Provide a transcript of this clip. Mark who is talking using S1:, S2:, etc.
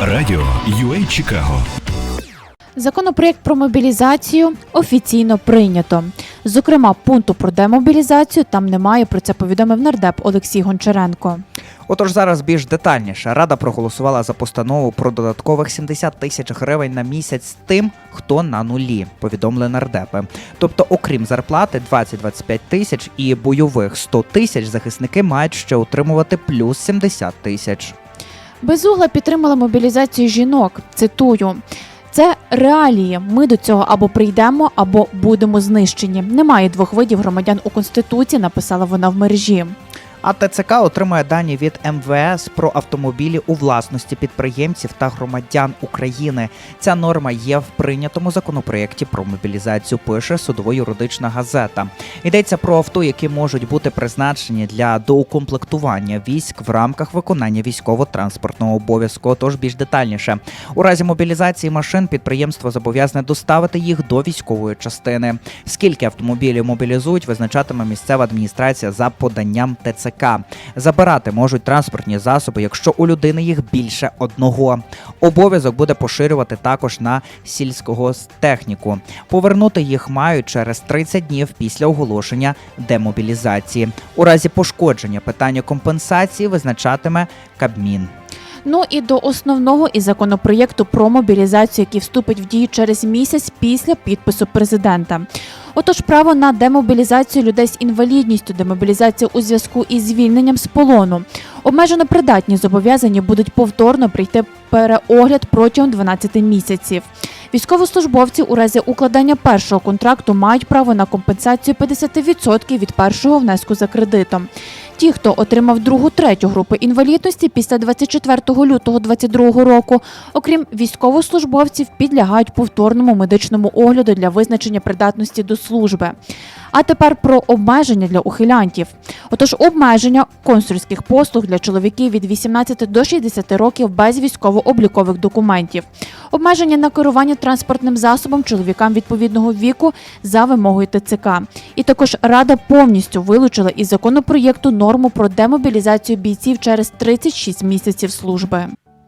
S1: Радіо UA Чикаго.
S2: Законопроєкт про мобілізацію офіційно прийнято. Зокрема, пункту про демобілізацію там немає. Про це повідомив нардеп Олексій Гончаренко.
S3: Отож, зараз більш детальніше. Рада проголосувала за постанову про додаткових 70 тисяч гривень на місяць тим, хто на нулі, повідомили нардепи. Тобто, окрім зарплати 20-25 тисяч і бойових 100 тисяч, захисники мають ще отримувати плюс 70 тисяч.
S2: Безугла підтримала мобілізацію жінок. Цитую. Це реалії. Ми до цього або прийдемо, або будемо знищені. Немає двох видів громадян у конституції. Написала вона в мережі.
S3: А ТЦК отримує дані від МВС про автомобілі у власності підприємців та громадян України. Ця норма є в прийнятому законопроєкті про мобілізацію. Пише судово-юридична газета. Йдеться про авто, які можуть бути призначені для доукомплектування військ в рамках виконання військово-транспортного обов'язку. Тож більш детальніше у разі мобілізації машин підприємство зобов'язане доставити їх до військової частини. Скільки автомобілів мобілізують, визначатиме місцева адміністрація за поданням ТЦК. Забирати можуть транспортні засоби, якщо у людини їх більше одного. Обов'язок буде поширювати також на сільськогостехніку. Повернути їх мають через 30 днів після оголошення демобілізації. У разі пошкодження питання компенсації визначатиме Кабмін.
S2: Ну і до основного із законопроєкту про мобілізацію, який вступить в дію через місяць після підпису президента. Отож, право на демобілізацію людей з інвалідністю, демобілізацію у зв'язку із звільненням з полону. Обмежено придатні зобов'язані будуть повторно прийти переогляд протягом 12 місяців. Військовослужбовці у разі укладання першого контракту мають право на компенсацію 50% від першого внеску за кредитом. Ті, хто отримав другу третю групи інвалідності після 24 лютого 2022 року, окрім військовослужбовців, підлягають повторному медичному огляду для визначення придатності до служби. А тепер про обмеження для ухилянтів. Отож, обмеження консульських послуг для чоловіків від 18 до 60 років без військово-облікових документів, обмеження на керування транспортним засобом чоловікам відповідного віку за вимогою ТЦК. І також Рада повністю вилучила із законопроєкту норму про демобілізацію бійців через 36 місяців служби.